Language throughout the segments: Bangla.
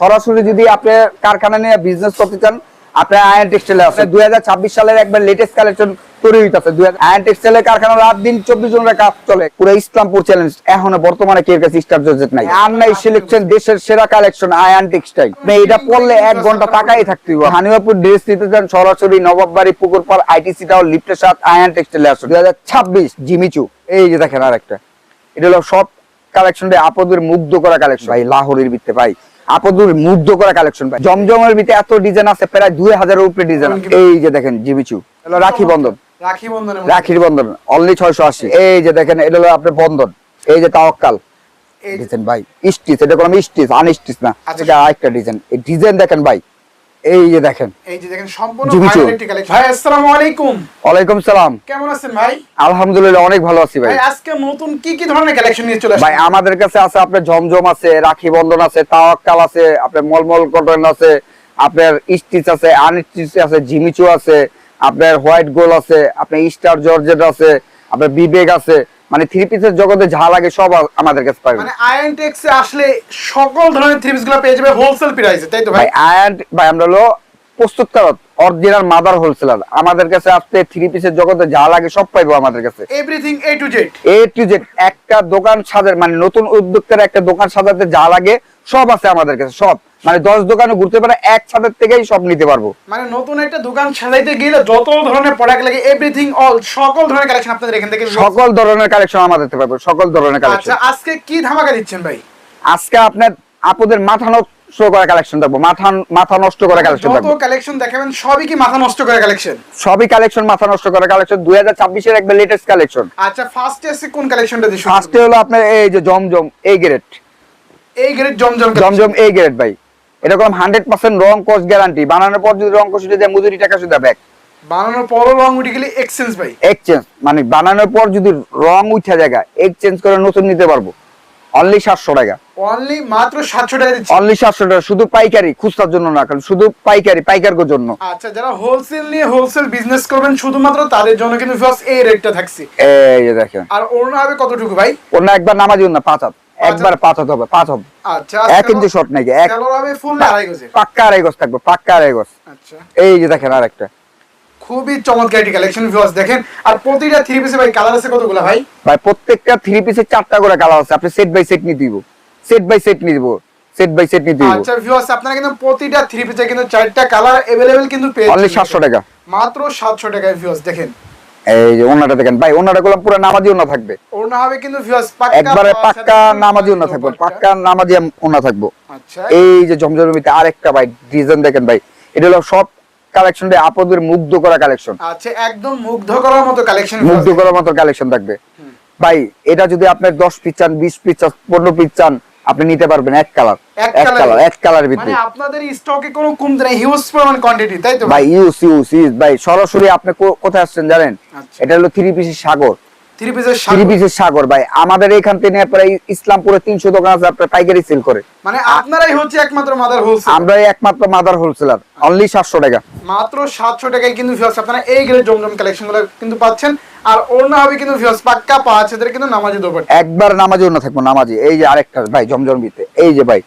সরাসরি যদি আপনি কারখানা নিয়ে বিজনেস করতে চান আপনি আয়ন টেক্সটাইলে আছে দুই সালের একবার লেটেস্ট কালেকশন তৈরি হইতেছে। দুই আয়ন টেক্সটাইলের কারখানা রাত দিন চব্বিশ ঘণ্টা কাজ চলে। পুরো ইসলামপুর চ্যালেঞ্জ এখনও বর্তমানে কেউ কাছে স্টার জর্জেট নাই। আর নাই সিলেকশন দেশের সেরা কালেকশন আয়ন টেক্সটাইল এটা পড়লে এক ঘণ্টা তাকাই থাকতে হবে। হানিবাপুর ড্রেস নিতে চান সরাসরি নবাববাড়ি পুকুরপাড় আইটিসি টাওয়ার লিফটের সাথে আয়ন টেক্সটাইলে আসুন। দুই হাজার ছাব্বিশ জিমিচু। এই যে দেখেন আর একটা এটা হলো সব কালেকশনটা আপদের মুগ্ধ করা কালেকশন ভাই লাহোরের ভিত্তে ভাই। আপদের মুগ্ধ করা কালেকশন ভাই জমজমের ভিতরে এত ডিজাইন আছে প্রায় দুই হাজারের উপরে ডিজাইন এই যে দেখেন জিবিচু রাখি বন্ধন। রাখির বন্ধন অনলি ছয়শো আশি। এই যে দেখেন এটা হলো আপনার বন্ধন। এই যে তাওয়াক্কাল। এই ডিজাইন ভাই স্টিচ এটা কোনো স্টিচ আনস্টিচ না। আচ্ছা। এটা আরেকটা ডিজাইন এই ডিজাইন দেখেন ভাই এই যে দেখেন। এই যে দেখেন সম্পূর্ণ কালেকশন ভাই আসসালামু আলাইকুম। ওয়ালাইকুম সালাম। কেমন আছেন ভাই? আলহামদুলিল্লাহ অনেক ভালো আছি ভাই। আজকে নতুন কি কি ধরনের কালেকশন নিয়ে চলে ভাই আমাদের কাছে আছে আপনার জমজম আছে রাখি বন্ধন আছে তাওয়াক্কাল আছে আপনার মলমল কটন আছে আপনার স্টিচ আছে আনস্টিচ আছে জিমিচু আছে আপনার হোয়াইট গোল আছে আপনার স্টার জর্জেট আছে আপনার বিবেক আছে। মানে থ্রি পিসের জগতে যা লাগে সব আমাদের কাছে পাবে মানে আয়ন টেক্স আসলে সকল ধরনের থ্রি গুলো পেয়ে যাবে হোলসেল প্রাইসে তাই তো ভাই? ভাই আয়ান ভাই আমরা হলো প্রস্তুতকারক অরিজিনাল মাদার হোলসেলার আমাদের কাছে আসতে থ্রি পিসের জগতে যা লাগে সব পাইবো আমাদের কাছে। Everything A to Z A to Z একটা দোকান সাজার মানে নতুন উদ্যোক্তার একটা দোকান সাজাতে যা লাগে সব আছে আমাদের কাছে সব। মানে দশ দোকানে ঘুরতে পারে এক ছাদের থেকেই সব নিতে পারব। মানে নতুন একটা দোকান সাজাইতে গেলে যত ধরনের প্রোডাক্ট লাগে এভরিথিং অল সকল ধরনের কালেকশন আপনাদের এখান থেকে সকল ধরনের কালেকশন আমাদের পাবো সকল ধরনের আচ্ছা কালেকশন আজকে কি ধামাকা দিচ্ছেন ভাই? আজকে আপনার আপুদের মাথা নষ্ট করা কালেকশন থাকব মাথা মাথা নষ্ট করা কালেকশন থাকব কালেকশন দেখাবেন সবই কি মাথা নষ্ট করে কালেকশন সবই কালেকশন মাথা নষ্ট করা কালেকশন দুই হাজার ছাব্বিশের একবার লেটেস্ট কালেকশন আচ্ছা ফার্স্ট এসে কোন কালেকশনটা শুরু ফার্স্টে হলো আপনার এই যে জমজম এই গ্রেড এই গ্রেড জমজম জমজম এই গ্রেড ভাই। এরকম হান্ড্রেড পার্সেন্ট রং কোর্স গ্যারান্টি বানানোর পর যদি রং কোর্স উঠে যায় মজুরি টাকা শুধু ব্যাক বানানোর পরও রং উঠে গেলে এক্সচেঞ্জ ভাই। এক্সচেঞ্জ মানে বানানোর পর যদি রং উঠে জায়গা এক্সচেঞ্জ করে নতুন নিতে পারব। অনলি সাতশো টাকা। অনলি মাত্র সাতশো টাকা দিচ্ছি। অনলি সাতশো টাকা। শুধু পাইকারি খুচরার জন্য না কারণ শুধু পাইকারি পাইকারগোর জন্য। আচ্ছা যারা হোলসেল নিয়ে হোলসেল বিজনেস করবেন শুধুমাত্র তাদের জন্য কিন্তু এই রেটটা থাকছে। এই যে দেখেন। আর ওড়না হবে কতটুকু ভাই? অন্য একবার নামাজি না পাঁচ হাত। একবার পাঁচ হাত হবে পাঁচ হাত আচ্ছা এক ইঞ্চি শর্ট নাকি এক সালোয়ার হবে ফুল আড়াই গজের পাক্কা আড়াই গজ থাকবে পাক্কা আড়াই গজ আচ্ছা এই যে দেখেন আর একটা খুবই চমৎকার একটি কালেকশন ভিউয়ার্স দেখেন আর প্রতিটা থ্রি পিসে ভাই কালার আছে কতগুলো ভাই ভাই প্রত্যেকটা থ্রি পিসের চারটা করে কালার আছে আপনি সেট বাই সেট নিয়ে দিব সেট বাই সেট নিয়ে দিব সেট বাই সেট নিয়ে দিব আচ্ছা ভিউয়ার্স আপনারা কিন্তু প্রতিটা থ্রি পিসে কিন্তু চারটা কালার अवेलेबल কিন্তু পেয়ে অনলি যাচ্ছেন। সাতশো টাকা মাত্র 700 টাকায় ভিউয়ার্স দেখেন এই যে ওনাটা দেখেন। ভাই ওনাটা গুলো পুরো নামাজি ওনা থাকবে। ওড়না হবে কিন্তু একবারে পাক্কা নামাজি ওনা থাকবে পাক্কা নামাজি ওনা থাকব। আচ্ছা। এই যে জমজমের আরেকটা ভাই ডিজাইন দেখেন ভাই। এটা হলো সব কালেকশন আপদের মুগ্ধ করা কালেকশন আচ্ছা একদম মুগ্ধ করার মতো কালেকশন মুগ্ধ করার মতো কালেকশন থাকবে। ভাই এটা যদি আপনার দশ পিস চান বিশ পিস চান পনেরো পিস চান আপনি নিতে পারবেন এক কালার এক কালার এক কালার মানে আপনাদের স্টকে কোনো কম নাই হিউজ পরিমাণ কোয়ান্টিটি তাই তো? ভাই ইউ সি ইউ সি ভাই সরাসরি আপনি কোথায় আসছেন জানেন? আচ্ছা। এটা হলো থ্রি পিসের সাগর। থ্রি পিসের সাগর। ভাই। আমাদের এখান থেকে প্রায় ইসলামপুরে তিনশো দোকান আছে আপনার পাইকারি সেল করে। মানে আপনারাই হচ্ছে একমাত্র মাদার হোলসেল আমরা একমাত্র মাদার হোলসেলার অনলি সাতশো টাকা। মাত্র সাতশো টাকায় কিন্তু ভিউয়ার্স আপনারা এই গ্রেড জমজম কিন্তু পাচ্ছেন। আর ওড়না হবে কিন্তু পাক্কা পাঁচ হাজার কিন্তু নামাজি একবার নামাজি অন্য থাকব নামাজি। এই যে আরেকটা ভাই জমজম বিতে এই যে ভাই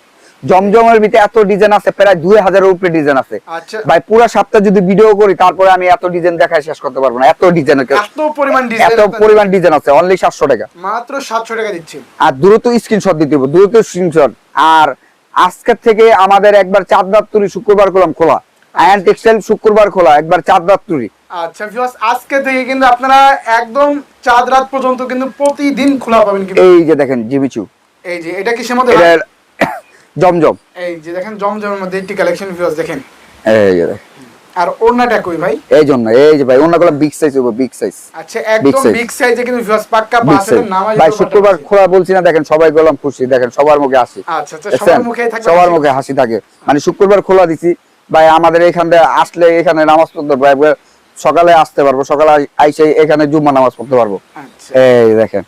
জমজমের ভিতরে এত ডিজাইন আছে প্রায় দুই হাজারের উপরে ডিজাইন আছে। আচ্ছা। ভাই পুরো সপ্তাহ যদি ভিডিও করি তারপরে আমি এত ডিজাইন দেখায় শেষ করতে পারব না। এত ডিজাইন এত পরিমাণ এত ডিজাইন পরিমাণ ডিজাইন আছে অনলি সাতশো টাকা। মাত্র সাতশো টাকা দিচ্ছি। আর দ্রুত স্ক্রিনশট দিতে হবে দ্রুত স্ক্রিনশট আর আজকের থেকে আমাদের একবার চাঁদ রাত্রি শুক্রবার করলাম খোলা। আয়ান টেক্সটাইল শুক্রবার খোলা একবার চাঁদ রাত্রি। আচ্ছা ভিউয়ার্স আজকে থেকে কিন্তু আপনারা একদম চাঁদ রাত পর্যন্ত কিন্তু প্রতিদিন খোলা পাবেন এই যে দেখেন জিবিচু এই যে এটা কিসের মধ্যে জমজম। এই যে দেখেন জমজমের মধ্যে একটি কালেকশন ভিউয়ার্স দেখেন। এই যে আর ওড়নাটা কই ভাই? এই জন্য এই যে ভাই অন্যগুলো বিগ সাইজ হবে বিগ সাইজ আচ্ছা একদম বিগ সাইজে কিন্তু ভিউয়ার্স পাক্কা পাঁচ হাজার নামাজি ভাই শুক্রবার খোলা বলছি না দেখেন সবাই গেলাম খুশি দেখেন সবার মুখে হাসি। আচ্ছা আচ্ছা সবার মুখেই থাকবে সবার মুখে হাসি থাকে। মানে শুক্রবার খোলা দিছি ভাই আমাদের এখান থেকে আসলে এখানে নামাজ পড়তে একবার সকালে আসতে পারব সকালে আইসে এখানে জুম্মা নামাজ পড়তে পারব। আচ্ছা। এই দেখেন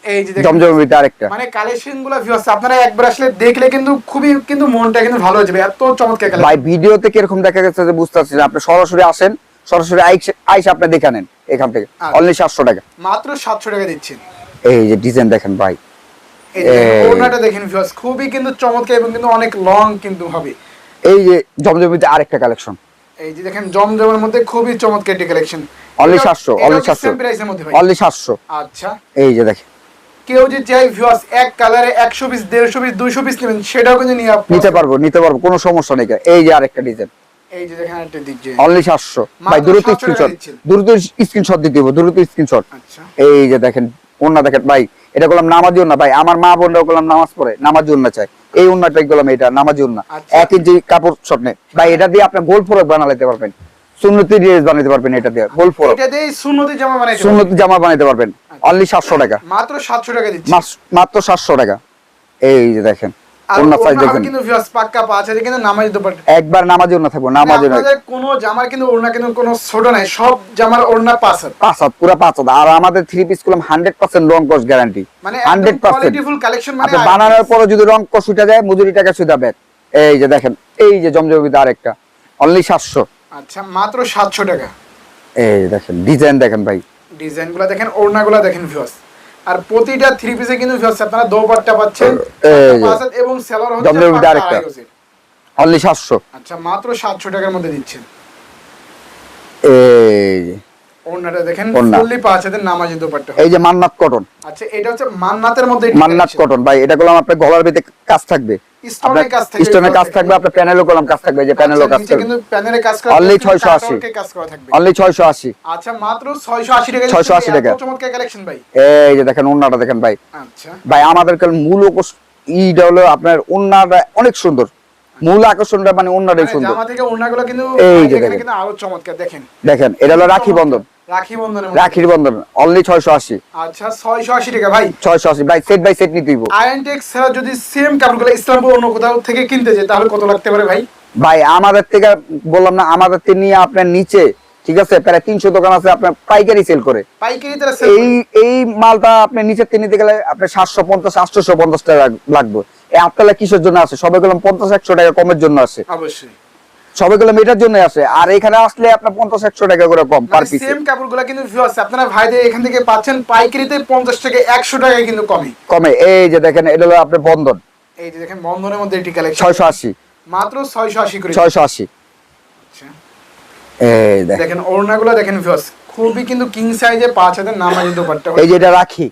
আরেকটা। মানে কালেকশনগুলো ভিউয়ার্স আপনারা একবার আসলে দেখলে কিন্তু খুবই কিন্তু মনটা কিন্তু ভালো হয়ে যাবে এত চমৎকার কালেকশন ভাই ভিডিওতে কীরকম দেখা গেছে যে বুঝতে আপনি সরাসরি আসেন সরাসরি আইসে- আপনি দেখে নেন এখান থেকে। আচ্ছা। অনলি সাতশো টাকা। মাত্র সাতশো টাকা দিচ্ছেন। এই যে ডিজাইন দেখেন ভাই। এই যে দেখেন, এই। দেখেন ভিউয়ার্স খুবই কিন্তু চমৎকার এবং কিন্তু অনেক লং কিন্তু হবে। এই যে জমজমিতে আরেকটা কালেকশন এই যে দেখেন জমজমের মধ্যে খুবই চমৎকার একটি কালেকশন অনলি অনলি অনলি আচ্ছা। এই যে দেখেন। কেউ যে চাই ভিউয়ার্স এক কালারে একশো পিস দেড়শো পিস দুইশো পিস নেবেন সেটাও কিন্তু নিয়ে নিতে পারব নিতে পারব কোনো সমস্যা নেই। এই যে আরেকটা ডিজাইন এই যে দেখেন অনলি সাতশো। ভাই দ্রুত 700 টাকা স্ক্রিনশট দ্রুত স্ক্রিনশট দিতে হবে দ্রুত স্ক্রিনশট আচ্ছা। এই যে দেখেন ওন্না দেখেন ভাই এটা করলাম নামাজি ওন্না ভাই আমার মা বোনরাও করলাম নামাজ পড়ে নামাজি চাই এই উন্নাটা গেলাম এটা নামাজি উন্না আচ্ছা। এক ইঞ্চি কাপড় নেই। ভাই এটা দিয়ে আপনি গোল ফরক বানাইতে পারবেন। সুন্নতি ড্রেস বানাইতে পারবেন এটা দিয়ে গোল ফরক। এটা দিয়ে সুন্নতি জামা বানাইতে পারবেন। সুন্নতি জামা বানাইতে পারবেন। অনলি সাতশো টাকা। মাত্র সাতশো টাকা দিচ্ছি। মাস- মাত্র সাতশো টাকা। এই যে দেখেন। ওন্না সাইজ দেখেন। কিন্তু ভিউয়ার্স পাক্কা পাঁচ আছে কিন্তু নামাজ দোপাট্টা একবার নামাজি ওন্না থাকব নামাজি আপনাদের কোনো জামার কিন্তু ওড়না কিন্তু কোনো ছোট নাই সব জামার ওড়না পাঁচ হাত। পাঁচ হাত পুরো পাঁচ হাত আর আমাদের থ্রি পিস করলাম হান্ড্রেড পার্সেন্ট রং কস গ্যারান্টি মানে হান্ড্রেড পার্সেন্ট কোয়ালিটিফুল কালেকশন মানে বানানোর পরে যদি রং কস উঠে যায় মজুরি টাকা সুদা ব্যাগ এই যে দেখেন এই যে জমজমিতে আরেকটা। অনলি সাতশো। আচ্ছা মাত্র সাতশো টাকা। এই দেখেন ডিজাইন দেখেন ভাই। ডিজাইনগুলো দেখেন ওড়নাগুলো দেখেন ভিউয়ার্স আর প্রতিটা থ্রি পিসে কিন্তু আপনারা দোপাট্টা পাচ্ছেন। এবং সেলার হচ্ছে। অনলি সাতশো। আচ্ছা মাত্র সাতশো টাকার মধ্যে দিচ্ছেন। এই ওড়নাটা দেখেন ফুললি পাঁচ হাতের নামাজি দোপাট্টা এই যে মান্নাত কটন আচ্ছা এটা হচ্ছে মান্নাতের মধ্যে মান্নাত কটন ভাই এটা করলাম আপনার গলার ভিতরে কাজ থাকবে। স্টোনের কাজ থাকবে, স্টোনের কাজ থাকবে আপনার প্যানেলও করলাম কাজ থাকবে যে প্যানেলও আচ্ছা, কাজ থাকবে কিন্তু প্যানেলে কাজ করা Only 680 কাজ করা থাকবে। অনলি ছয়শো আশি। আচ্ছা মাত্র 680 টাকা 680 টাকা। চমৎকার কালেকশন ভাই। এই যে দেখেন ওন্নাটা দেখেন ভাই। আচ্ছা। ভাই আমাদের কাল মূল ইটা হলো আপনার অনেক সুন্দর। মূল আকর্ষণটা মানে ওন্নাটাই মানে সুন্দর। জামা থেকে ওড়নাগুলো কিন্তু এই যে দেখেন। কিন্তু আরও চমৎকার দেখেন। দেখেন এটা হলো রাখি বন্ধন। রাখি রাখির বন্ধন অনলি ছয়শো আশি। আচ্ছা 680 টাকা ভাই। সেট বাই সেট নিতে দিব আইএনটেক্স ছাড়া যদি সেম কাপড়গুলো ইসলামপুর অন্য কোথাও থেকে কিনতে যায় তাহলে কত লাগতে পারে ভাই? ভাই আমাদের থেকে বললাম না আমাদের থেকে নিয়ে আপনার নিচে ঠিক আছে? প্রায় তিনশো দোকান আছে আপনার পাইকারি সেল করে। এই এই মালটা আপনি নিচের থেকে নিতে গেলে আপনার সাতশো পঞ্চাশ আটশোশো পঞ্চাশ টাকা লাগবে। এই আপনারা কিসের জন্য আছে সবাই গেলাম পঞ্চাশ একশো টাকা কমের জন্য আসে। অবশ্যই। সবাই গেলাম এটার জন্য আসে আর এখানে আসলে আপনার পঞ্চাশ একশো টাকা করে কম পার পিস সেম কাপড়গুলো কিন্তু ভিউয়ার্স আপনারা ভাইদের এখান থেকে পাচ্ছেন পাইকারিতে 50 থেকে 100 টাকায় কিন্তু কমে কমে। এই যে দেখেন এটা হলো আপনার বন্ধন। এই যে দেখেন বন্ধনের মধ্যে এটি কালেকশন ছয়শো আশি। মাত্র 680 করে। ছয়শো আশি। আচ্ছা। এই দেখেন। ওড়নাগুলো দেখেন ভিউয়ার্স খুবই কিন্তু কিং সাইজে পাঁচ হাজার নামাজি দোপাট্টা। এই যে এটা রাখি।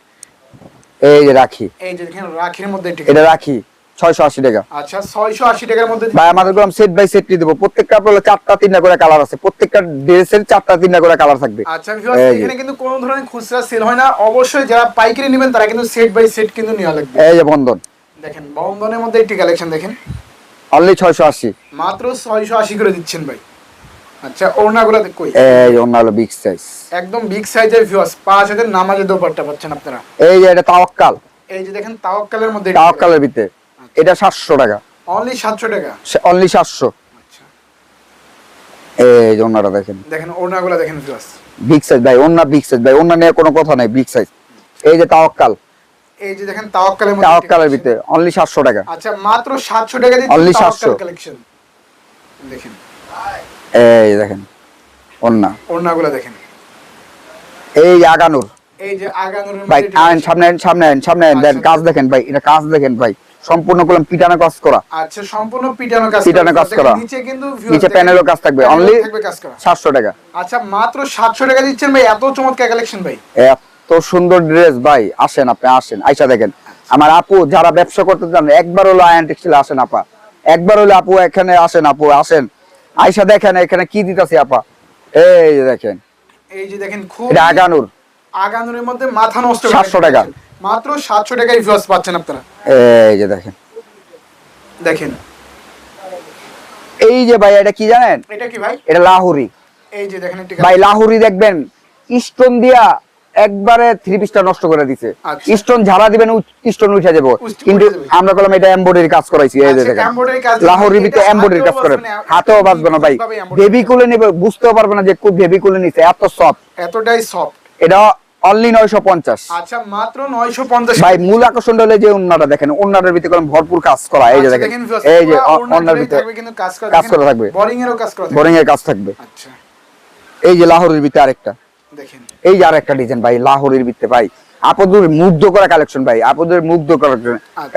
এই যে রাখি। এই যে দেখেন রাখির মধ্যে এটা রাখি। ছয়শো আশি টাকা। আচ্ছা 680 টাকার মধ্যে ভাই আমাদের গ্রাম সেট বাই সেট দেবো। প্রত্যেকটা আপনার চারটা তিনটা করে কালার আছে। প্রত্যেকটা ড্রেসের চারটা তিনটা করে কালার থাকবে। আচ্ছা ভিউয়ার্স এই যে। এখানে কিন্তু কোনো ধরনের খুচরা সেল হয় না। অবশ্যই যারা পাইকারি নেবেন তারা কিন্তু সেট বাই সেট কিন্তু নেওয়া লাগবে। এই যে বন্ধন। দেখেন বন্ধনের মধ্যে একটি কালেকশন দেখেন। অনলি ছয়শো আশি। মাত্র 680 করে দিচ্ছেন ভাই। আচ্ছা ওড়নাগুলো দেখ- কই? এই যে হলো বিগ সাইজ একদম বিগ সাইজের ভিউয়ার্স পাঁচ হাজার নামাজের দোপাট্টা পাচ্ছেন আপনারা। এই যে এটা তাওয়াক্কাল। এই যে দেখেন তাওয়াক্কালের মধ্যে তাওয়াক্কালের ভিতরে। এটা সাতশো টাকা। অনলি সাতশো টাকা? অনলি সাতশো। আচ্ছা। এই যে দেখেন। দেখেন ওড়নাগুলো দেখেন বিগ সাইজ ভাই বিগ সাইজ ভাই নিয়ে কোনো কথা নাই বিগ সাইজ এই যে তাওয়াক্কাল। এই যে দেখেন তাওয়াক্কালের মধ্যে তাওয়াক্কালের ভিতরে অনলি সাতশো টাকা। আচ্ছা মাত্র সাতশো টাকা দিচ্ছেন Only 700 কালেকশন দেখেন। এই দেখেন অন্য ওড়নাগুলো দেখেন। এই আগানুর। এই যে আগানুরের ভাই সামনে সামনে সামনে আনেন দেন আচ্ছা। কাজ দেখেন ভাই এটা কাজ দেখেন ভাই। সম্পূর্ণ পিটানো কাজ করা। আচ্ছা সম্পূর্ণ পিটানো কাজ পিটানো কাজ করা। নিচে কিন্তু নিচে প্যানেলও কাজ থাকবে। অনলি থাকবে কাজ করা। সাতশো টাকা। আচ্ছা মাত্র সাতশো টাকা দিচ্ছেন ভাই। এত চমৎকার কালেকশন ভাই। এত সুন্দর ড্রেস ভাই। আসেন আপনি আসেন। আইসা দেখেন। আমার আপু যারা ব্যবসা করতে চান একবার হলো আয়ন টেক্সটাইল আসেন আপা। একবার হলো আপু এখানে আসেন আপু আসেন। আইসা দেখেন এখানে কি দিতেছি আপা। এই যে দেখেন। এই যে দেখেন খুব আগানুর। আগানুরের মধ্যে মাথা নষ্ট 700 টাকা। মাত্র সাতশো টাকায় ভিউয়ার্স পাচ্ছেন আপনারা। এই যে দেখেন। দেখেন। এই যে ভাই এটা কি জানেন? এটা কি ভাই? এটা লাহুরি। এই যে দেখেন ভাই লাহুরি দেখবেন স্টোন দিয়া একবারে থ্রি পিসটা নষ্ট করে দিছে। আচ্ছা। স্টোন ঝাড়া দিবেন স্টোন উঠে যাব। কিন্তু আমরা বললাম এটা এমব্রয়ডারি কাজ করাইছি। এই যে আচ্ছা, দেখেন। লাহোরি ভিতরে এমব্রয়ডারি কাজ করে। হাতেও বাঁচবে না ভাই। বেবি কুলে নেবে বুঝতেও পারবে না যে খুব বেবি কুলে নিছে এত সফট এতটাই সফট এটা অনলি নয়শো পঞ্চাশ। আচ্ছা মাত্র নয়শো পঞ্চাশ। ভাই মূল আকর্ষণ হলে যে উন্নাটা দেখেন উন্নাটার ভিতরে কোনো ভরপুর কাজ করা এই যে আচ্ছা, দেখেন। এই যে পুরো ওড়না অন্যার জুড়েই ভিতরে কিন্তু কাজ করা কাজ করা থাকবে। boring এরও কাজ করা বোরিং এর কাজ থাকবে। আচ্ছা। এই যে লাহোরের ভিতরে আরেকটা। দেখেন। এই যে আরেকটা ডিজাইন ভাই লাহোরের ভিতরে ভাই। আপদের মুগ্ধ করা কালেকশন ভাই আপদের মুগ্ধ করা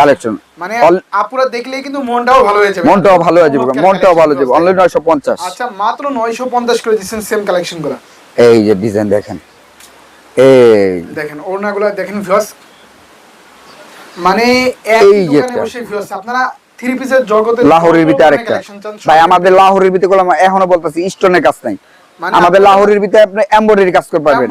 কালেকশন মানে আপুরা দেখলেই কিন্তু মনটাও ভালো হয়ে যাবে। মনটাও ভালো হয়ে যাবে মনটাও ভালো collection যাবে। নয়শো পঞ্চাশ। আচ্ছা মাত্র নয়শো পঞ্চাশ করে দিচ্ছেন সেম কালেকশনগুলো। এই যে ডিজাইন দেখেন। দেখেন ওড়নাগুলো দেখেন ভিউয়ার্স মানে এই যে ভিউয়ার্স আপনারা থ্রি পিসের জগতে লাহোরের ভিতরে আরেকটা। ভাই আমাদের লাহোরের ভিতরে এখনও বলতেছি স্টোনের কাজ নাই। মানে আমাদের লাহোরের ভিতরে আপনি এমব্রয়ডারি কাজ করতে পারবেন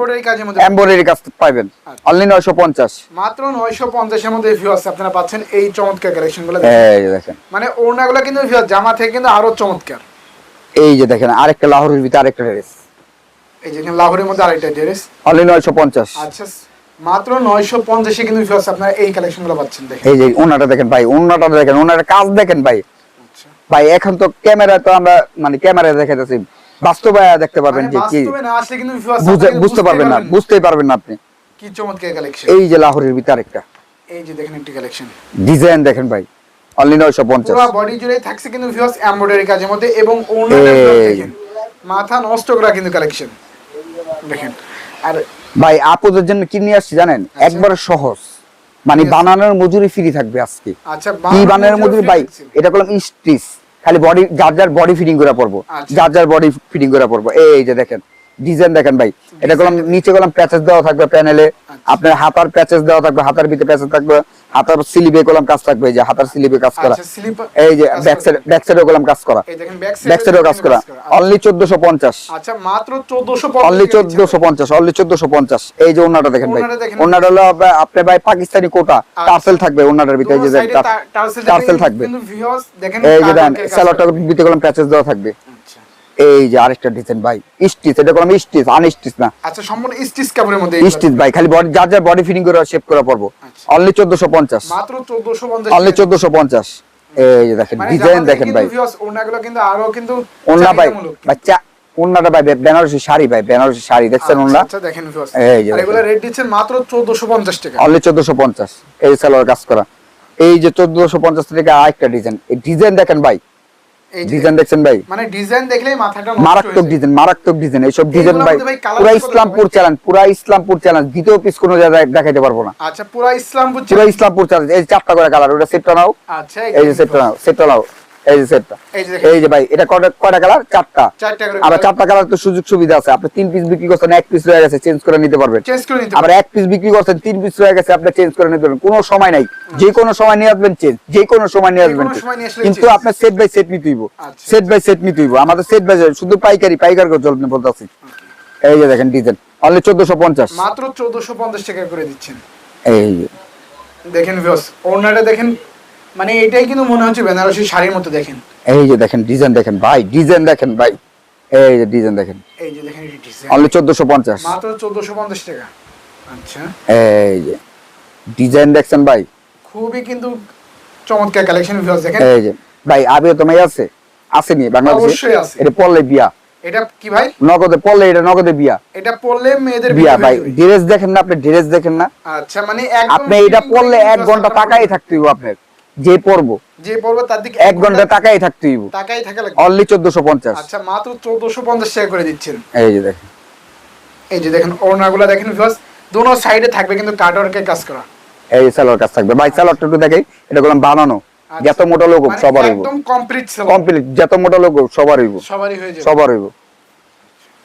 এমব্রয়ডারি কাজ পাবেন। আচ্ছা। অনলি নয়শো পঞ্চাশ। মাত্র নয়শো পঞ্চাশের মধ্যে ভিউয়ার্স আপনারা পাচ্ছেন এই চমৎকার কালেকশনগুলো এই দেখেন। মানে ওড়নাগুলো কিন্তু ভিউয়ার্স জামা থেকে কিন্তু আরও চমৎকার। এই যে দেখেন আরেকটা লাহোরের ভিতরে আরেকটা ড্রেস এই যে লাহোরের মধ্যে আরেকটা ড্রেস অনলি নয়শো পঞ্চাশ। আচ্ছা মাত্র নয়শো পঞ্চাশে কিন্তু ভিউয়ার্স আপনারা এই কালেকশন পাচ্ছেন দেখেন। এই যে ওনাটা দেখেন ভাই ওনাটা দেখেন ওনার কাজ দেখেন ভাই। ভাই এখন তো ক্যামেরা তো আমরা মানে ক্যামেরায় দেখাইতেছি। বাস্তবে দেখতে পারবেন যে কি বাস্তবে না আসলে কিন্তু viewers বুঝে- আপনারা বুঝতে পারবেন না বুঝতেই পারবেন না আপনি। কি চমৎকার কালেকশন এই যে লাহোরের ভিতরে আরেকটা। এই যে দেখেন একটি কালেকশন ডিজাইন দেখেন ভাই অনলি নয়শো পঞ্চাশ। পুরো বডি জুড়ে থাকছে কিন্তু ভিউয়ার্স এমব্রয়ডারি কাজের মধ্যে এবং ওনার মাথা নষ্ট করা কিন্তু কালেকশন দেখেন। আর ভাই আপুদের জন্য কি নিয়ে আসছি জানেন? একবার সহজ। মানে বানানোর মজুরি ফ্রি থাকবে আজকে। আচ্ছা কি বানানোর মজুরি ভাই এটা করলাম স্টিচ খালি বডি যার যার বডি ফিটিং করে পড়ব আচ্ছা। যার যার বডি ফিটিং করে পড়ব এই যে দেখেন ডিজাইন দেখেন ভাই। এটা করলাম নিচে করলাম প্যাচেস দেওয়া থাকবে প্যানেলে আচ্ছা। আপনার হাতার প্যাচেস দেওয়া থাকবে হাতার ভিতরে প্যাচেস থাকবে হাতার স্লিপে করলাম কাজ থাকবে এই যে হাতার স্লিপে কাজ করা। আচ্ছা এই যে ব্যাক সাইড ব্যাক সাইডে করলাম কাজ করা। এই দেখেন ব্যাক সাইডেও কাজ করা। অনলি চোদ্দশো পঞ্চাশ। আচ্ছা মাত্র 1450 অনলি চোদ্দশো পঞ্চাশ অনলি চোদ্দশো পঞ্চাশ। এই যে ওনাটা দেখেন ভাই। ওনাটা হলো আপনার ভাই পাকিস্তানি কোটা। আচ্ছা। টার্সেল থাকবে ওনাটার ভিতরে এই যে দেখেন, টার্সেল থাকবে। কিন্তু ভিউয়ার্স দেখেন এই যে স্যালোটার করা। ভিতরে করলাম প্যাচেস দেওয়া থাকবে। আচ্ছা এই যে আরেকটা ডিজাইন ভাই স্টিচ এটা করলাম স্টিচ আনস্টিচ না। আচ্ছা সম্পূর্ণ স্টিচ কাপড়ের মধ্যে স্টিচ ভাই খালি বডি যার যার বডি ফিটিং করে শেপ করা পড়ব। অনলি চোদ্দশো পঞ্চাশ। মাত্র 1450 অনলি চোদ্দশো পঞ্চাশ। এই যে দেখেন মানে ডিজাইন দেখেন ভাই। ওড়নাগুলো কিন্তু আরও কিন্তু ওন্না ভাই বাচ্চা ওন্নাটা ভাই বেনারসি শাড়ি ভাই বেনারসি শাড়ি দেখছেন আচ্ছা, ওন্না আচ্ছা দেখেন এই যে এগুলো রেট দিচ্ছেন মাত্র 1450 টাকা। অনলি চোদ্দশো পঞ্চাশ। এই সালোয়ার কাজ করা। এই যে চোদ্দশো পঞ্চাশ থেকে আরেকটা ডিজাইন এই ডিজাইন দেখেন ভাই যে ডিজাইন দেখছেন ভাই? মানে ডিজাইন দেখলেই মাথাটা মারাত্মক ডিজাইন মারাত্মক ডিজাইন এইসব ডিজাইন ভাই পুরা ইসলামপুর? চ্যালেঞ্জ পুরা ইসলামপুর চ্যালেঞ্জ দ্বিতীয় পিস কোনো জায়গায় দেখাইতে পারব না। আচ্ছা পুরো ইসলামপুর পুরা ইসলামপুর চ্যালেঞ্জ এই চারটা করে কালার ওটা সেটটা নাও। আচ্ছা এই যে সেটটা নাও সেটটা নাও। এই যে সেটটা এই যে ভাই এটা কয়টা কালার চারটা। আবার চারটা কালার তো সুযোগ সুবিধা আছে। আপনি তিন পিস বিক্রি করছেন এক পিস রয়ে গেছে চেঞ্জ করে নিতে পারবেন। চেঞ্জ করে নিতে আবার এক পিস বিক্রি করছেন তিন পিস রয়ে গেছে আপনি চেঞ্জ করে নিতে পারবেন। কোনো সময় নাই। যে কোনো সময় নিয়ে আসবেন চেঞ্জ যে কোনো সময় নিয়ে আসবেন কিন্তু। আপনার সেট বাই সেট নিতে হইব। আচ্ছা। সেট বাই সেট নিতে হইব। আমাদের সেট বাই শুধু পাইকারি পাইকার করে চলতে বলতেছি। এই যে দেখেন ডিজাইন অনলি চোদ্দশো পঞ্চাশ। মাত্র 1450 টাকা করে দিচ্ছেন। এই যে। দেখেন ভিউয়ার্স ওড়নাটা দেখেন মানে এটাই কিন্তু মনে হচ্ছে বেনারসি শাড়ির মতো দেখেন। এই যে দেখেন ডিজাইন দেখেন ভাই ডিজাইন দেখেন ভাই। এই যে ডিজাইন দেখেন। এই যে দেখেন ডিজাইন অনলি চোদ্দশো পঞ্চাশ। মাত্র 1450 টাকা। আচ্ছা। এই যে ডিজাইন দেখছেন ভাই? খুবই কিন্তু চমৎকার কালেকশন ভিউয়ার্স দেখেন। এই যে ভাই আবিও তোমায় আছে। আসেনি বাংলাদেশে? অবশ্যই আছে। এটা পড়লে বিয়া। এটা কি ভাই? নগদে পড়লে এটা নগদে বিয়া। এটা পরলে মেয়েদের বিয়া ভাই ড্রেস দেখেন না আপনি ড্রেস দেখেন না। আচ্ছা মানে একদম আপনি এটা পড়লে এক ঘণ্টা আপনার তাকাই থাকতে হইব আপনার। যে পড়ব যে পরবে তার দিকে এক ঘণ্টা তাকাই থাকতে হইব। তাকাই থাকা লাগবে। অনলি চোদ্দশো পঞ্চাশ। আচ্ছা মাত্র 1450 টাকা করে দিচ্ছেন। এই যে দেখেন। এই যে দেখেন ওড়নাগুলো দেখেন ভিউয়ার্স দোনো সাইডে থাকবে কিন্তু কাটওয়ার্কের কাজ করা। এই সালোয়ার কাজ থাকবে। ভাই সালোয়ারটা একটু দেখাই। এটা বললাম বানানো। আচ্ছা। যত মোটা লোক হোক মানে সবার হইব। একদম কমপ্লিট সেল কমপ্লিট যত মোটা লোক হোক সবার হইব। সবারই হয়ে যাবে। সবার হইব।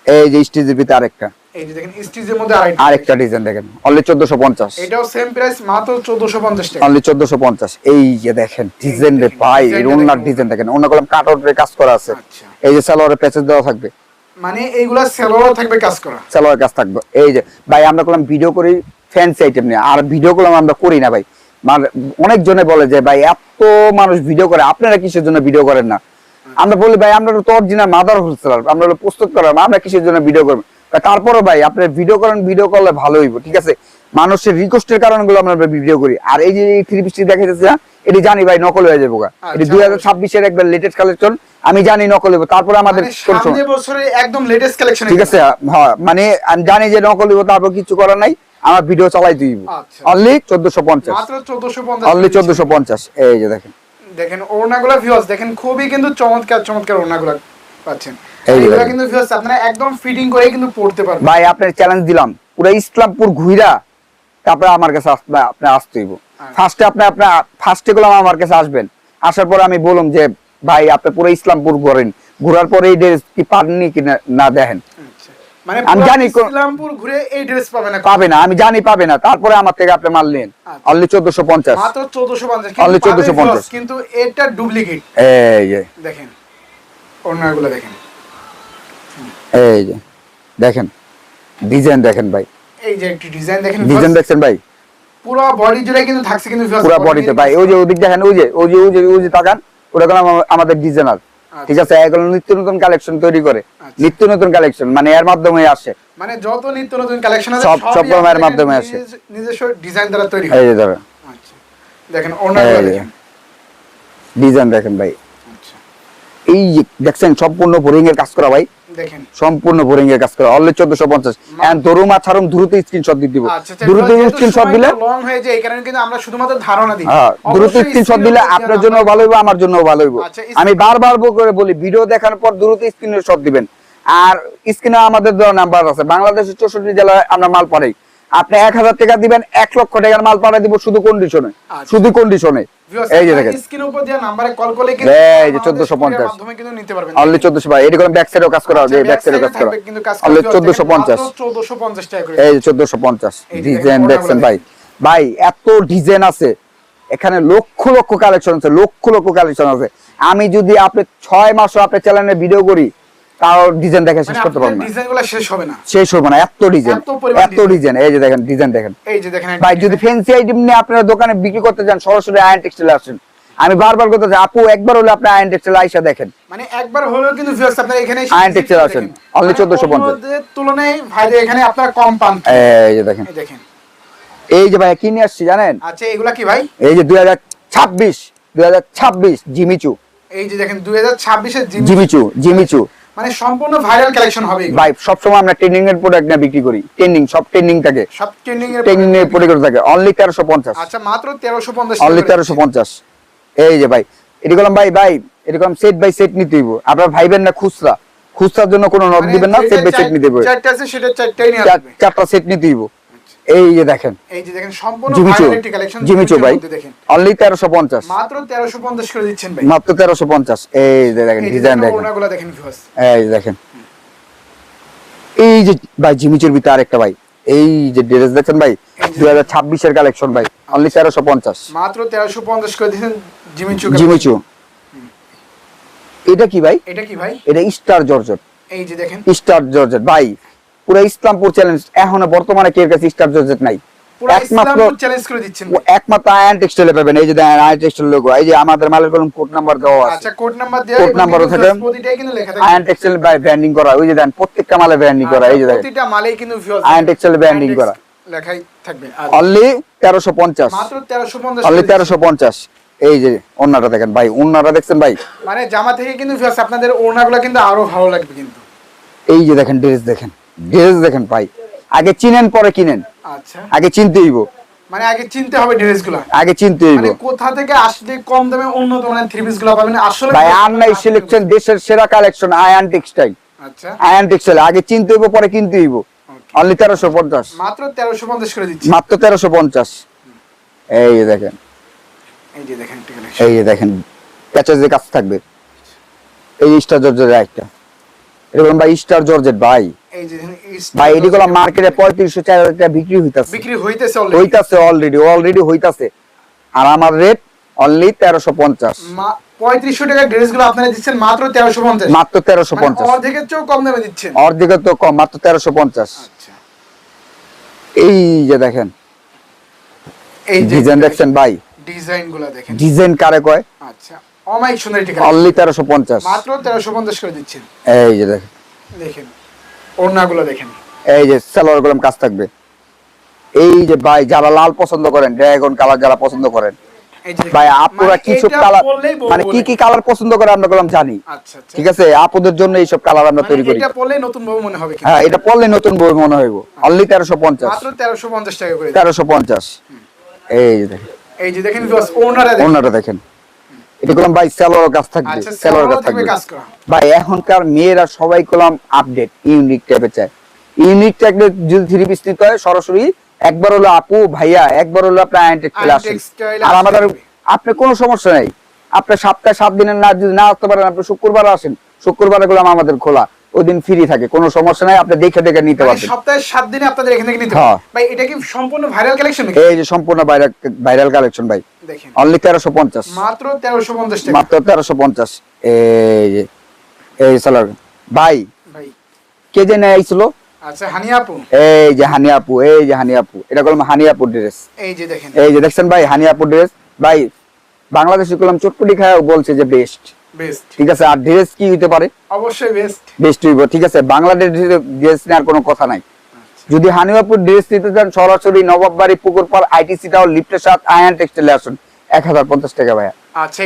এই যে স্টেজের ভিতরে আরেকটা। এই যে দেখেন স্টিচের মধ্যে আরেকটা। আরেকটা ডিজাইন দেখেন অনলি চোদ্দশো পঞ্চাশ। এটাও সেম প্রাইস মাত্র 1450 টাকা। অনলি চোদ্দশো পঞ্চাশ। এই যে দেখেন ডিজাইন রে ভাই ওনার ডিজাইন দেখেন ওনার কলম কাট আউটের কাজ করা আছে। আচ্ছা। এই যে সালোয়ারের প্যাচেস দেওয়া থাকবে। মানে এইগুলা সেলোয়ার থাকবে কাজ করা। সালোয়ার কাজ থাকবে। এই যে ভাই আমরা করলাম ভিডিও করি ফ্যান্সি আইটেম নিয়ে। আর ভিডিও করলাম আমরা করি না ভাই। মানে অনেক জনে বলে যে ভাই এত মানুষ ভিডিও করে আপনারা কিসের জন্য ভিডিও করেন না? আমরা বলি ভাই আমরা তো অরিজিনাল মাদার হোলসেলার আমরা প্রস্তুত করার আমরা কিসের জন্য ভিডিও করব? তারপরে ভাই আপনি ভিডিও করেন ভিডিও করলে ভালো হইব ঠিক আছে? মানুষের রিকোয়েস্টের কারণগুলো আমরা ভিডিও করি। আর এই যে থ্রি পিসটি দেখাইতেছে না এটি জানি ভাই নকল হয়ে যাব এটি আচ্ছা, দুই হাজার ছাব্বিশের একবার লেটেস্ট কালেকশন আমি জানি নকল হইব তারপরে আমাদের মানে একদম লেটেস্ট কালেকশন ঠিক আছে হ্যাঁ মানে আমি জানি যে নকল হইব তারপর কিছু করার নাই আমার ভিডিও চালাই দিব। আচ্ছা। অনলি চোদ্দশো পঞ্চাশ। অনলি চোদ্দশো পঞ্চাশ এই যে দেখেন। দেখেন ওড়নাগুলো ভিউয়ার্স দেখেন খুবই কিন্তু চমৎকার চমৎকার ওড়নাগুলো পাচ্ছেন। এই যে এগুলো দেখেন। কিন্তু ভিউয়ার্স আপনারা একদম ফিটিং করে কিন্তু পড়তে পারবেন। ভাই আপনার চ্যালেঞ্জ দিলাম। পুরো ইসলামপুর ঘুইরা তারপরে আমার কাছে আপনি আসতে হইব। আচ্ছা। ফার্স্টে আপনি আপনার ফার্স্টে গুলো আমার কাছে আসবেন। আসার পরে আমি বললাম যে ভাই আপনি পুরো ইসলামপুর ঘোরেন। ঘোরার পরে এই ড্রেস কি পাননি কি না- দেখেন। আচ্ছা। মানে আমি জানি ইসলামপুর ঘুরে এই ড্রেস পাবে না। পাবে না আমি জানি পাবে না। তারপরে আমার থেকে আপনি মাল নেন। আচ্ছা। অনলি চোদ্দশো পঞ্চাশ। মাত্র 1450 Only 1450 কিন্তু এটা ডুপ্লিকেট এই দেখেন ওড়নাগুলো দেখেন। এই যে দেখেন ডিজাইন দেখেন ভাই। এই যে একটি ডিজাইন দেখেন ডিজাইন দেখছেন ভাই? পুরো বডি জুড়ে কিন্তু থাকছে কিন্তু পুরো বডিতে ভাই ওই যে ওদিক দেখেন ওই যে ওই যে ওই যে ওই যে তাকান ওটা হলো আমাদের ডিজাইনার ঠিক আছে নিত্য নতুন কালেকশন তৈরি করে। আচ্ছা। নিত্য নতুন কালেকশন মানে এর মাধ্যমে আসে। মানে যত নিত্য নতুন কালেকশন আছে সব- সব আপনাদের মাধ্যমে আসে। নিজস্ব ডিজাইন দ্বারা তৈরি এই যে ধরো আচ্ছা। দেখেন এই যে। দেখেন। ডিজাইন দেখেন ভাই। আচ্ছা। এই দেখছেন সম্পূর্ণ বোরিং এর কাজ করা ভাই। সম্পূর্ণ বোরিং এর কাজ করে। অলরেডি চোদ্দশো পঞ্চাশ। এন্ড ধরুম আর দ্রুত স্ক্রিনশট দিয়ে দিব। আচ্ছা দ্রুত স্ক্রিনশট দিলে লং হয়ে যায় এই কারণে কিন্তু আমরা শুধুমাত্র ধারণা দিই। দ্রুত স্ক্রিনশট দিলে আপনার জন্য ভালো হইব আমার জন্য ভালো হইব। আচ্ছা, আমি বারবার করে বলি ভিডিও দেখার পর দ্রুত স্ক্রিনশট দিবেন। আর স্ক্রিনে আমাদের দেওয়া নাম্বার আছে। বাংলাদেশের চৌষট্টি জেলায় আমরা মাল পাঠাই। আপনি এক হাজার টাকা দিবেন এক লক্ষ টাকার মাল পাঠাই দিব শুধু কন্ডিশনে আচ্ছা। শুধু কন্ডিশনে এই যে দেখেন। স্ক্রিন উপর দেওয়া নাম্বারে কল করলে কিন্তু এই যে আমাদের 1450 স্ক্রিনের মাধ্যমে কিন্তু নিতে পারবেন। অনলি চোদ্দশো ভাই এটি ব্যাক সাইডেও কাজ করা হবে আচ্ছা, ব্যাক সাইডেও কাজ করা থাকবে কিন্তু কাজ করা অনলি চোদ্দশো পঞ্চাশ। মাত্র 1450 টাকা করে। এই যে চোদ্দশো পঞ্চাশ। ডিজাইন দেখছেন ভাই। ভাই এত ডিজাইন আছে। এখানে লক্ষ লক্ষ কালেকশন আছে লক্ষ লক্ষ কালেকশন আছে। আমি যদি আপনি ছয় মাসও আপনি চ্যানেলে ভিডিও করি তাও ডিজাইন দেখে শেষ মানে করতে পারব না। ডিজাইনগুলো শেষ হবে না। শেষ হবে না এত ডিজাইন এত ডিজাইন এই যে দেখেন ডিজাইন দেখেন। এই যে দেখেন ভাই যদি ফ্যান্সি আইটেম নিয়ে আপনারা দোকানে বিক্রি করতে চান সরাসরি আয়ন টেক্সটাইল আসেন। আমি বারবার করতে আপু একবার হলে আপনি আয়ন টেক্সটাইল আইসা দেখেন। মানে একবার হলেও কিন্তু ভিউয়ার্স আপনারা এখানে করে আছেন। দেখেন। Only মানে 1450 তুলনায় ভাইদের এখানে আপনারা কম পান। এই যে দেখেন। এই দেখেন। এই যে ভাই কি নিয়ে আসছি জানেন? আচ্ছা এগুলা কি ভাই? এই যে দুই হাজার ছাব্বিশ দুই হাজার ছাব্বিশ জিমিচু। এই যে দেখেন 2026 এর জিম জিমিচু জিমিচু। মানে সম্পূর্ণ ভাইরাল কালেকশন হবে। ভাই সবসময় আমরা ট্রেন্ডিং এর প্রোডাক্ট না বিক্রি করি। ট্রেন্ডিং সব ট্রেন্ডিং থাকে। সব ট্রেন্ডিং এর ট্রেন্ডিং এর প্রোডাক্ট থাকে। অনলি তেরোশো পঞ্চাশ। আচ্ছা মাত্র 1350 অনলি টাকা তেরোশো পঞ্চাশ। এই যে ভাই এরকম ভাই ভাই এরকম সেট বাই সেট নিতে হইব। আপনার ভাইবেন না খুচরা। খুচরার জন্য কোনো নক মানে দিবেন না সেট বাই সেট নিতে হবে চারটা আছে সেটা চারটাই নিয়ে চার- চারটা সেট নিতে হইব। এই যে দেখেন এই যে দেখেন সম্পূর্ণ একটি কালেকশন জিমিচু ভাই দেখেন। অনলি তেরোশো পঞ্চাশ। মাত্র 1350 করে দিচ্ছেন ভাই। মাত্র তেরোশো পঞ্চাশ। এই যে দেখেন ডিজাইন দেখেন দেখেন। ওড়নাগুলো দেখেন ভিউয়ার্স এই যে দেখেন। এই যে ভাই জিমিচুর ভিতরে আরেকটা ভাই। এই যে ড্রেস দেখছেন ভাই এই যে- দুই হাজার ছাব্বিশের কালেকশন ভাই অনলি তেরোশো পঞ্চাশ। মাত্র 1350 করে দিচ্ছেন জিমিচু জিমিচু এটা কি ভাই? এটা কি ভাই? এটা স্টার জর্জেট এই যে দেখেন। স্টার জর্জেট ভাই পুরো ইসলামপুর চ্যালেঞ্জ এখনও বর্তমানে কেউ কাছে স্টার জর্জেট নাই? একমাত্র আয়ন টেক্সটাইলে পাবেন। এই যে আয়ন টেক্সটাইল লোগো এই যে আমাদের মালের কলম কোড নাম্বার দেওয়া আছে। আচ্ছা কোড নাম্বার দেওয়া থাকে। আয়ন টেক্সটাইল ব্র্যান্ডিং করা ওই যে দেন প্রত্যেকটা মালে ব্র্যান্ডিং করা এই যে দেখেন। প্রতিটা মালেই কিন্তু ভিউয়ার্স Iron Textile করা। লেখাই থাকবে। অনলি তেরোশো পঞ্চাশ। মাত্র 1350 অনলি করে তেরোশো পঞ্চাশ। এই যে ওনাটা দেখেন ভাই ওনাটা দেখছেন ভাই? মানে জামা থেকে কিন্তু আপনাদের ওড়নাগুলো কিন্তু আরও ভালো লাগবে কিন্তু। এই যে দেখেন ড্রেস দেখেন। ড্রেস দেখেন ভাই। আগে চিনেন পরে কিনেন। আচ্ছা। আগে চিনতে হইব। মানে আগে চিনতে হবে ড্রেসগুলো। আগে চিনতে হইব। মানে কোথা থেকে আসলে কম দামে উন্নত মানের থ্রি পিসগুলো পাবেন? আসলে ভাই আর নাই সিলেকশন দেশের সেরা কালেকশন আয়ান টেক্সটাইল আচ্ছা। আয়ান টেক্সটাইল আগে চিনতে হইব পরে কিনতে হইব। অনলি তেরোশো পঞ্চাশ। মাত্র 1350 করে দিচ্ছি। মাত্র তেরোশো পঞ্চাশ। এই যে দেখেন। এই যে দেখেন এই যে দেখেন প্যাচের যে কাজ থাকবে। এই স্টার জর্জের একটা এরকম ভাই স্টার জর্জেট ভাই। এই যে দেখেন, এই ভাই এদিকে মার্কেটে পঁয়ত্রিশশো চার হাজার টাকা বিক্রি হইতাছে। বিক্রি হইতেছে অলরেডি হইতাছে অলরেডি অলরেডি হইতাছে। আর আমার রেট অনলি তেরোশো পঞ্চাশ। পঁয়ত্রিশশো টাকার ড্রেসগুলো আপনারা দিচ্ছেন মাত্র তেরোশো পঞ্চাশ। মাত্র তেরোশো পঞ্চাশ। অর্ধেকের চেয়েও কম দামে দিচ্ছেন। অর্ধেকে তো কম মাত্র তেরোশো পঞ্চাশ। আচ্ছা। এই যে দেখেন এই ডিজাইন দেখছেন ভাই? ডিজাইনগুলো দেখেন। ডিজাইন কারে কয়? আচ্ছা অমাইক সুন্দর অনলি তেরোশো পঞ্চাশ। মাত্র তেরোশো পঞ্চাশ করে দিচ্ছেন। এই যে দেখেন। দেখেন। ওড়নাগুলো দেখেন। এই যে সালোয়ার কাজ থাকবে। এই যে ভাই যারা লাল পছন্দ করেন ড্রাগন কালার যারা পছন্দ করেন ভাই আপুরা মানে কিছু কালার মানে কি কি কালার পছন্দ করে আমরা জানি। আচ্ছা আচ্ছা। ঠিক আছে? আপুদের জন্য এইসব কালার আমরা মানে তৈরি করি। এটা পরলেই নতুন বউ মনে হবে হ্যাঁ এটা পড়লে নতুন বই মনে হইব। অনলি তেরোশো পঞ্চাশ। মাত্র তেরোশো পঞ্চাশ টাকা করে। দিচ্ছেন। তেরোশো পঞ্চাশ। এই যে দেখেন। এই যে দেখেন অন্যটা দেখেন। এটা করলাম ভাই সেলোর কাজ থাকবে আচ্ছা সেলোর কাজ থাকবে থাকবে। কাজ করা। ভাই এখনকার মেয়েরা সবাই করলাম আপডেট ইউনিক টাইপের চায় ইউনিক টাইপের যদি থ্রি পিস নিতে হয় সরাসরি একবার হলো আপু ভাইয়া একবার হলো আপনার আসেন আর আমাদের। আপনি কোনো সমস্যা নাই। আপনি সপ্তাহে সাত দিনের না যদি না আসতে পারেন আপনি শুক্রবার আসেন। শুক্রবারগুলো আমাদের খোলা। ওই দিন ফ্রি থাকে কোনো সমস্যা নাই আপনি দেখে দেখে নিতে মানে পারবেন। সপ্তাহে সাত দিনে আপনাদের এখান থেকে নিতে হ্যাঁ। ভাই এটা কি সম্পূর্ণ ভাইরাল কালেকশন এই যে সম্পূর্ণ ভাইরাল ভাইরাল কালেকশন ভাই। দেখেন। অনলি তেরোশো পঞ্চাশ। মাত্র তেরোশো পঞ্চাশ টাকা। মাত্র তেরোশো পঞ্চাশ। এই যে এই সালার ভাই ভাই। কে যে নেয় আইছিল আচ্ছা হানি আপু। এই যে হানি আপু এই যে হানি আপু এটা করলাম হানি আপুর ড্রেস এই যে দেখেন। এই যে দেখছেন ভাই হানি আপুর ড্রেস ভাই বাংলাদেশে করলাম চটপটি খায় বলছে যে বেস্ট বেস্ট ঠিক আছে আর ড্রেস কি হইতে পারে? অবশ্যই বেস্ট বেস্ট হইব ঠিক আছে বাংলাদেশ ড্রেস নেওয়ার কোনো কথা নাই। যদি হানিবাপুর ড্রেস নিতে চান সরাসরি নবাববাড়ি আইটিসি টাওয়ার লিফটের সাথে আয়ান টেক্সটাইলে আসুন। এক হাজার পঞ্চাশ টাকা ভাইয়া। আচ্ছা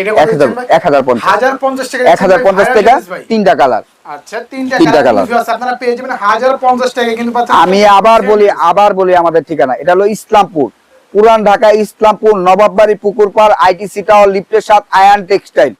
আচ্ছা আমি আবার বলি আবার বলি আমাদের ঠিকানা। এটা হলো ইসলামপুর। পুরান ঢাকা ইসলামপুর নবাববাড়ি পুকুর পার আইটিসি টাওয়ার লিফটের সাথে আয়ান টেক্সটাইল